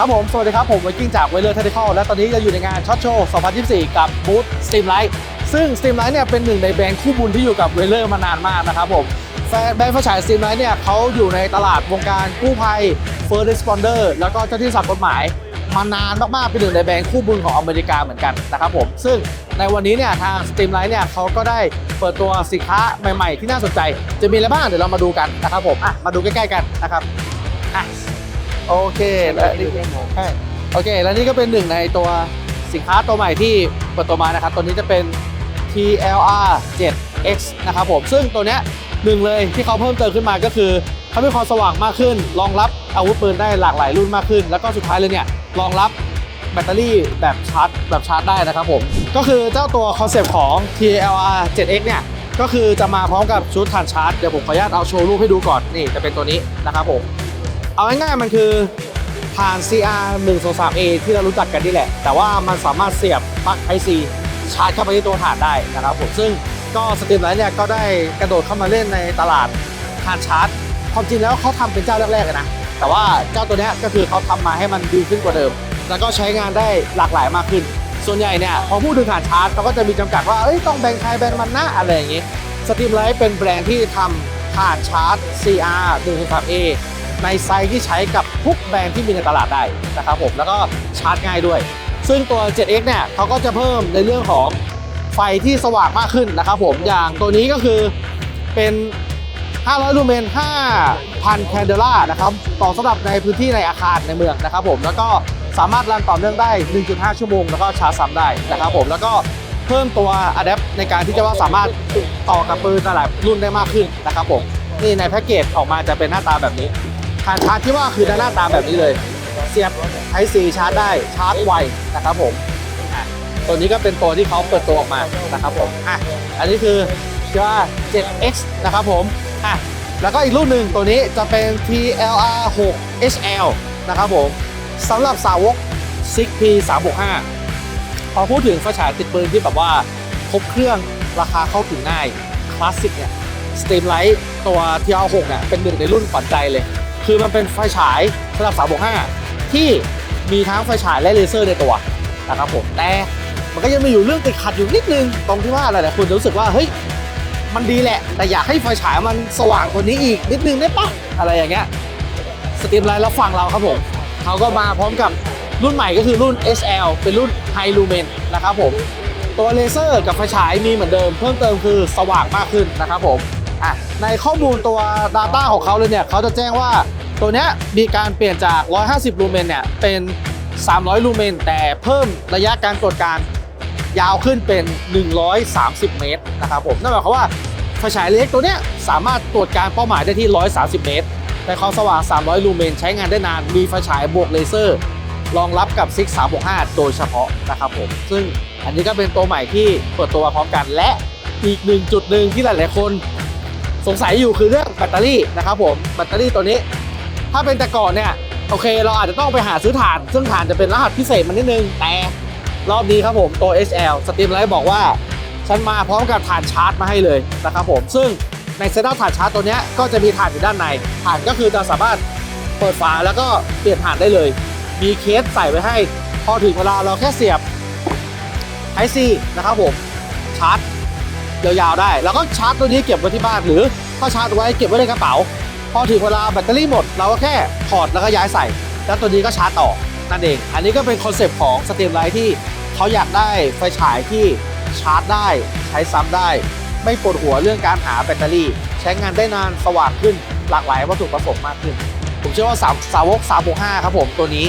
ครับผม สวัสดีครับ ผมไวกิ้งจากเวเลอร์เทคนิคอลและตอนนี้จะอยู่ในงานช็อตโชว์ 2024 กับบูธ Steamlight ซึ่ง Steamlight เนี่ยเป็นหนึ่งในแบรนด์คู่บุญที่อยู่กับเวเลอร์มานานมากนะครับผมแฟนแบรนด์ไฟฉาย Steamlight เนี่ยเขาอยู่ในตลาดวงการกู้ภัย First Responder แล้วก็เจ้าที่สับกฎหมายมานานมากๆเป็นหนึ่งในแบรนด์คู่บุญของอเมริกาเหมือนกันนะครับผมซึ่งในวันนี้เนี่ยทาง Steamlight เนี่ยเขาก็ได้เปิดตัวสินค้าใหม่ ๆ ที่น่าสนใจ จะมีอะไรบ้างเดี๋ยวเรามาดูกันนะครับผมอะมาดูใกล้ๆกันนะครับอะ โอเคและนี่ใช่โอเค แล้วนี่ก็เป็นหนึ่งในตัวสินค้าตัวใหม่ที่เปิดตัวมานะครับ ตัวนี้จะเป็น TLR 7X นะครับผม ซึ่งตัวเนี้ยหนึ่งเลยที่เขาเพิ่มเติมขึ้นมาก็คือเขามีความสว่างมากขึ้น รองรับอาวุธปืนได้หลากหลายรุ่นมากขึ้น แล้วก็สุดท้ายเลยเนี่ยรองรับแบตเตอรี่แบบชาร์จแบบชาร์จได้นะครับผม ก็คือเจ้าตัวคอนเซปต์ของ TLR 7X เนี่ย ก็คือจะมาพร้อมกับชุดฐานชาร์จ เดี๋ยวผมขออนุญาตเอาโชว์รูปให้ดูก่อน นี่จะเป็นตัวนี้นะครับผม เอาง่ายๆมันคือฐาน CR 1 2 3 A ที่เรารู้จักกันนี่แหละ แต่ว่ามันสามารถเสียบปลั๊ก Type C ชาร์จเข้าไปที่ตัวฐานได้นะครับผมซึ่งก็สตรีมไลท์เนี่ยก็ได้กระโดดเข้ามาเล่นในตลาดฐานชาร์จความจริงแล้วเขาทำเป็นเจ้าแรกๆเลยนะ แต่ว่าเจ้าตัวเนี้ยก็คือเขาทำมาให้มันดีขึ้นกว่าเดิม แล้วก็ใช้งานได้หลากหลายมากขึ้น ส่วนใหญ่เนี่ยพอพูดถึงฐานชาร์จเขาก็จะมีจำกัดว่าเอ้ยต้องแบ่งใครแบ่งมันนะอะไรอย่างงี้สตรีมไลท์เป็นแบรนด์ที่ทำฐานชาร์จ CR 1 3 A ในไซส์ที่ใช้กับทุกแบรนด์ที่มีในตลาดได้นะครับผมแล้วก็ชาร์จง่ายด้วย ซึ่งตัว 7X เนี่ยเขาก็จะเพิ่มในเรื่องของไฟที่สว่างมากขึ้นนะครับผมอย่างตัวนี้ก็คือเป็น 500 ลูเมน 5,000 แคนเดล่านะครับต่อสำหรับในพื้นที่ในอาคารในเมืองนะครับผมแล้วก็สามารถรันต่อเนื่องได้ 1.5 ชั่วโมง แล้วก็ชาร์จซ้ำได้นะครับผมแล้วก็เพิ่มตัวอะแดปในการที่จะว่าสามารถต่อกับปืนหลายรุ่นได้มากขึ้นนะครับผมนี่ในแพ็กเกจออกมาจะเป็นหน้าตาแบบนี้ ฐานชาร์จที่ว่าคือหน้าตาแบบนี้เลย เสียบไทซีชาร์จได้ชาร์จไวนะครับผมตัวนี้ก็เป็นตัวที่เขาเปิดตัวออกมานะครับผมอะอันนี้คือชื่อว่า 7X นะครับผมอะแล้วก็อีกรุ่นหนึ่งตัวนี้จะเป็น TLR 6 HL นะครับผมสำหรับสาวก 6P 365พอพูดถึงไฟฉายติดปืนที่แบบว่าครบเครื่องราคาเข้าถึงง่าย คลาสสิกเนี่ยสตรีมไลท์ตัว TLR 6เนี่ยเป็นหนึ่งในรุ่นขวัญใจเลย คือมันเป็นไฟฉายสำหรับ365ที่มีทั้งไฟฉายและเลเซอร์ในตัวนะครับผมแต่มันก็ยังมีอยู่เรื่องติดขัดอยู่นิดนึง ตรงที่ว่าหลายๆคนจะรู้สึกว่าเฮ้ยมันดีแหละ แต่อยากให้ไฟฉายมันสว่างกว่านี้อีกนิดนึงได้ปะอะไรอย่างเงี้ยสตรีมไลท์แล้วฟังเราครับผมเขาก็มาพร้อมกับรุ่นใหม่ก็คือรุ่น SL เป็นรุ่น High Lumen นะครับผม ตัวเลเซอร์กับไฟฉายมีเหมือนเดิม เพิ่มเติมคือสว่างมากขึ้นนะครับผมอะในข้อมูลตัว Data ของเขาเลยเนี่ยเขาจะแจ้งว่า ตัวเนี้ยมีการเปลี่ยนจาก 150 ลูเมนเนี่ยเป็น 300 ลูเมน แต่เพิ่มระยะการตรวจการยาวขึ้นเป็น 130 เมตรนะครับผมนั่นหมายความว่าไฟฉายเล็กตัวเนี้ยสามารถตรวจการเป้าหมายได้ที่ 130 เมตรแต่ความสว่าง 300 ลูเมน ใช้งานได้นาน มีไฟฉายบวกเลเซอร์ รองรับกับ Six 365 โดยเฉพาะนะครับผม ซึ่งอันนี้ก็เป็นตัวใหม่ที่เปิดตัวมาพร้อมกัน และอีกหนึ่งจุดหนึ่งที่หลาย ๆ คน สงสัยอยู่คือเรื่องแบตเตอรี่นะครับผม แบตเตอรี่ตัวนี้ ถ้าเป็นแต่ก่อนเนี่ยโอเค เราอาจจะต้องไปหาซื้อถ่าน ซึ่งถ่านจะเป็นรหัสพิเศษมันนิดนึง แต่รอบนี้ครับผมตัว HL สตรีมไลท์บอกว่า ฉันมาพร้อมกับถ่านชาร์จมาให้เลยนะครับผม ซึ่งในเซตอัพถ่านชาร์จตัวนี้ก็จะมีถ่านอยู่ด้านในถ่านก็คือจะสามารถเปิดฝาแล้วก็เปลี่ยนถ่านได้เลย มีเคสใส่ไว้ให้ พอถึงเวลาเราแค่เสียบไอซีนะครับผมชาร์จยาวๆได้ แล้วก็ชาร์จตัวนี้เก็บไว้ที่บ้านหรือถ้าชาร์จไว้เก็บไว้ในกระเป๋า พอถึงเวลาแบตเตอรี่หมด เราก็แค่ถอดแล้วก็ย้ายใส่ แล้วตัวนี้ก็ชาร์จต่อนั่นเอง อันนี้ก็เป็นคอนเซปต์ของสตรีมไลท์ที่เขาอยากได้ไฟฉายที่ชาร์จได้ ใช้ซ้ำได้ ไม่ปวดหัวเรื่องการหาแบตเตอรี่ ใช้งานได้นานสว่างขึ้นหลากหลายวัตถุประสงค์มากขึ้น ผมเชื่อว่าสาวสาวก365ครับผมตัวนี้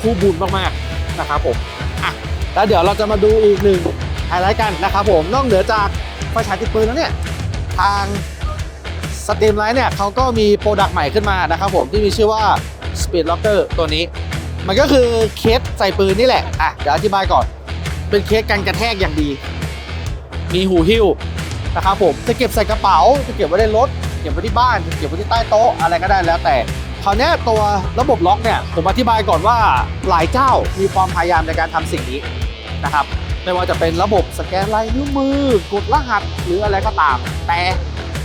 คู่บุญมากๆนะครับผมอะแล้วเดี๋ยวเราจะมาดูอีกหนึ่งไฮไลท์กันนะครับผมนอกเหนือจากไฟฉายติดปืนแล้วเนี่ยทาง สตรีมไลท์เนี่ยเขาก็มีโปรดักต์ใหม่ขึ้นมานะครับผมที่มีชื่อว่า Speed Locker ตัวนี้ มันก็คือเคสใส่ปืนนี่แหละ อะ เดี๋ยวอธิบายก่อน เป็นเคสกันกระแทกอย่างดี มีหูหิ้วนะครับผมจะเก็บใส่กระเป๋าจะเก็บไว้ในรถ เก็บไว้ที่บ้านเก็บไว้ที่ใต้โต๊ะอะไรก็ได้แล้วแต่คราวนี้ตัวระบบล็อกเนี่ยผมอธิบายก่อนว่าหลายเจ้ามีความพยายามในการทำสิ่งนี้นะครับไม่ว่าจะเป็นระบบสแกนลายนิ้วมือกดรหัสหรืออะไรก็ตาม แต่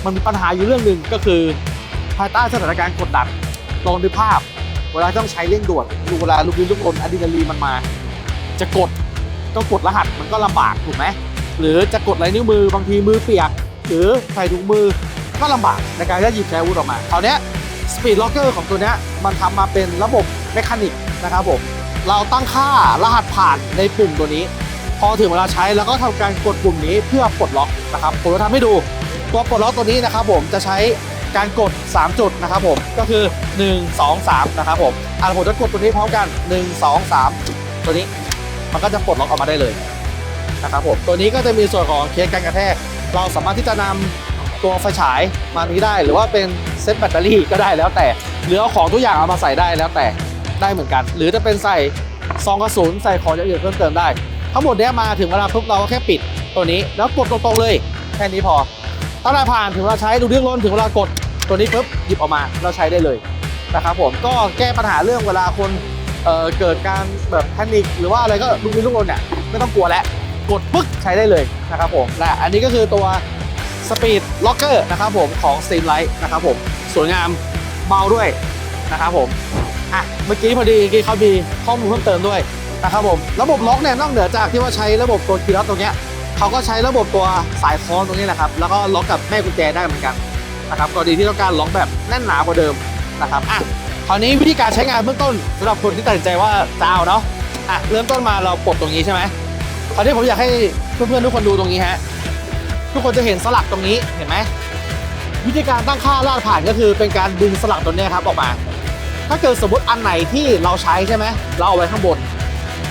มันมีปัญหาอยู่เรื่องหนึ่งก็คือภายใต้สถานการณ์กดดันลองดูภาพ เวลาต้องใช้เร่งด่วนดูเวลาลูกลิ้นลูกลนอะดรีนาลีนมันมา จะกดก็กดรหัสมันก็ลำบากถูกไหมหรือจะกดลายนิ้วมือบางทีมือเปียก หรือใส่ถุงมือก็ลำบากในการที่จะหยิบใช้อาวุธออกมาคราวนี้สปีดล็อกเกอร์ของตัวนี้มันทำมาเป็นระบบเมคานิกนะครับผมเราตั้งค่ารหัสผ่านในปุ่มตัวนี้ พอถึงเวลาใช้แล้วก็ทำการกดปุ่มนี้เพื่อปลดล็อกนะครับผมจะทำให้ดู ตัวปลดล็อกตัวนี้นะครับผมจะใช้การกด 3 จุดนะครับผมก็คือ 1 2 3 นะครับผมอะผมจะกดตัวนี้พร้อมกัน 1 2 3 ตัวนี้มันก็จะปลดล็อกออกมาได้เลยนะครับผมตัวนี้ก็จะมีส่วนของเคสการกระแทก เราสามารถที่จะนำตัวไฟฉายมานี้ได้หรือว่าเป็นเซตแบตเตอรี่ก็ได้แล้วแต่หรือเอาของทุกอย่างเอามาใส่ได้แล้วแต่ได้เหมือนกัน หรือจะเป็นใส่ซองกระสุนใส่ของอย่างอื่นเพิ่มเติมได้ ทั้งหมดนี้มาถึงเวลาปุ๊บเราก็แค่ปิดตัวนี้แล้วกดตรงๆเลย แค่นี้พอ ถ้าเราผ่านถึงเวลาใช้ดูเรื่องล้นถึงเวลากดตัวนี้ปุ๊บหยิบออกมาเราใช้ได้เลยนะครับผมก็แก้ปัญหาเรื่องเวลาคนเเกิดการแบบแพนิคหรือว่าอะไรก็ลุกลี้ลุกลนเนี่ยไม่ต้องกลัวแล้วกดปึ๊กใช้ได้เลยนะครับผมและอันนี้ก็คือตัว Speed Locker นะครับผมของ Steam Light นะครับผมสวยงามเบาด้วยนะครับผมอะเมื่อกี้พอดีกี้เขามีข้อมูลเพิ่มเติมด้วยนะครับผมระบบล็อกเนี่ยนอกเหนือจากที่ว่าใช้ระบบตัวคีย์ล็อกตรงเนี้ย เขาก็ใช้ระบบตัวสายคล้องตรงนี้แหละครับ แล้วก็ล็อกกับแม่กุญแจได้เหมือนกันนะครับกรณีที่ต้องการล็อกแบบแน่นหนากว่าเดิมนะครับอะคราวนี้วิธีการใช้งานเบื้องต้นสำหรับคนที่ตัดสินใจว่าจะเอาเนาะอะเริ่มต้นมาเราปลดตรงนี้ใช่ไหมคราวนี้ผมอยากให้เพื่อนๆทุกคนดูตรงนี้ฮะทุกคนจะเห็นสลักตรงนี้เห็นไหมวิธีการตั้งค่าลาดผ่านก็คือเป็นการดึงสลักตัวนี้ครับออกมา ถ้าเกิดสมมติอันไหนที่เราใช้ใช่ไหมเราเอาไว้ข้างบน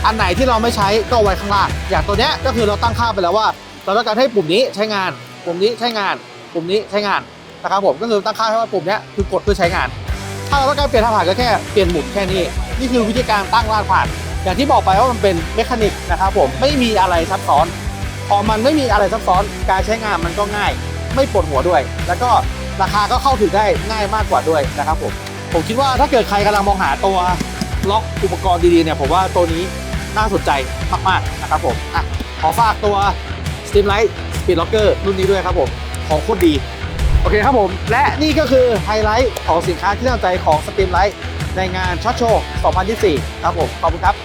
อันไหนที่เราไม่ใช้ก็ไว้ข้างล่าง อย่างตัวเนี้ยก็คือเราตั้งค่าไปแล้วว่า เราต้องการให้ปุ่มนี้ใช้งาน ปุ่มนี้ใช้งาน ปุ่มนี้ใช้งานนะครับผมก็คือตั้งค่าให้ว่าปุ่มเนี้ยคือกดเพื่อใช้งาน ถ้าเราต้องการเปลี่ยนท่าผ่านก็แค่เปลี่ยนหมุดแค่นี้ นี่คือวิธีการตั้งลาดผ่าน อย่างที่บอกไปว่ามันเป็นเมคานิกนะครับผมไม่มีอะไรซับซ้อน พอมันไม่มีอะไรซับซ้อนการใช้งานมันก็ง่าย ไม่ปวดหัวด้วย แล้วก็ราคาก็เข้าถึงได้ง่ายมากกว่าด้วยนะครับผมผมคิดว่าถ้าเกิดใครกำลังมองหาตัวล็อกอุปกรณ์ดีๆเนี่ยผมว่าตัวนี้ น่าสนใจมากๆนะครับผมอะขอฝากตัว Steam Light Speed Locker รุ่นนี้ด้วยครับผม ของโคตรดี โอเคครับผม และนี่ก็คือไฮไลท์ของสินค้าที่น่าสนใจของ Steam Light ในงานช็อตโชว์ 2024 ครับผม ขอบคุณครับ